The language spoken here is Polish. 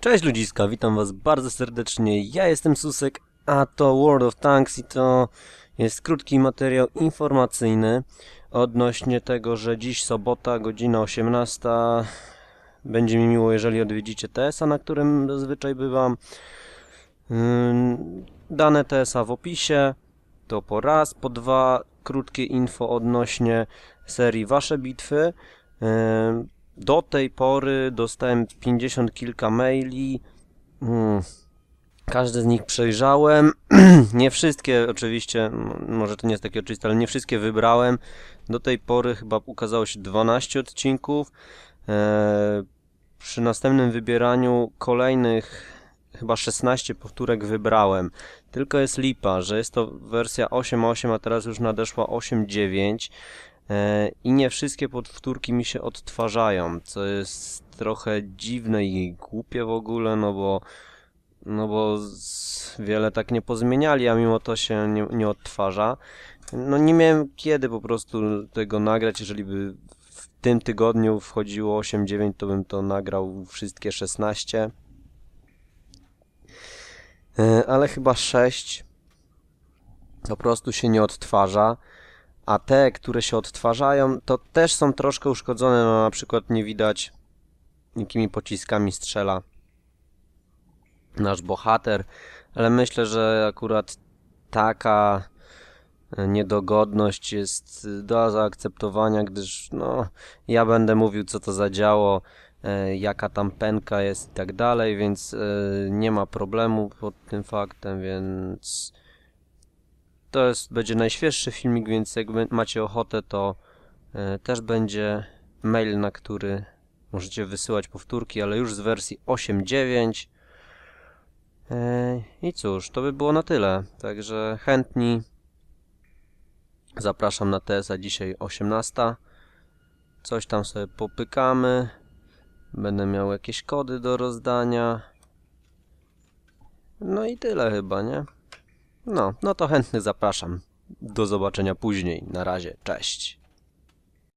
Cześć ludziska, witam was bardzo serdecznie. Ja jestem Susek, a to World of Tanks i to jest krótki materiał informacyjny odnośnie tego, że dziś sobota, godzina 18. Będzie mi miło, jeżeli odwiedzicie TS-a, na którym zazwyczaj bywam. Dane TS-a w opisie. To po raz, po dwa krótkie info odnośnie serii Wasze bitwy. Do tej pory dostałem 50 kilka maili. Hmm. Każdy z nich przejrzałem. nie wszystkie oczywiście, może to nie jest takie oczywiste, ale nie wszystkie wybrałem. Do tej pory chyba ukazało się 12 odcinków. E, przy następnym wybieraniu kolejnych chyba 16 powtórek wybrałem. Tylko jest lipa, że jest to wersja 8.8, a teraz już nadeszła 8.9. E, I nie wszystkie powtórki mi się odtwarzają, co jest trochę dziwne i głupie w ogóle, no bo no bo wiele tak nie pozmieniali, a mimo to się nie, nie odtwarza. No nie miałem kiedy po prostu tego nagrać, jeżeli by w tym tygodniu wchodziło 8-9, to bym to nagrał wszystkie 16. E, Ale chyba 6 po prostu się nie odtwarza a te, które się odtwarzają, to też są troszkę uszkodzone, no na przykład nie widać jakimi pociskami strzela nasz bohater, ale myślę, że akurat taka e, niedogodność jest e, do zaakceptowania, gdyż no ja będę mówił co to za działo, e, jaka tam pęka jest i tak dalej, więc nie ma problemu pod tym faktem, więc to jest, będzie najświeższy filmik, więc jak macie ochotę, to e, też będzie mail, na który możecie wysyłać powtórki, ale już z wersji 8.9. E, I cóż, to by było na tyle. Także chętni zapraszam na TS, a dzisiaj 18. Coś tam sobie popykamy. Będę miał jakieś kody do rozdania. No i tyle chyba, nie? No, no to chętnych zapraszam. Do zobaczenia później. Na razie, cześć.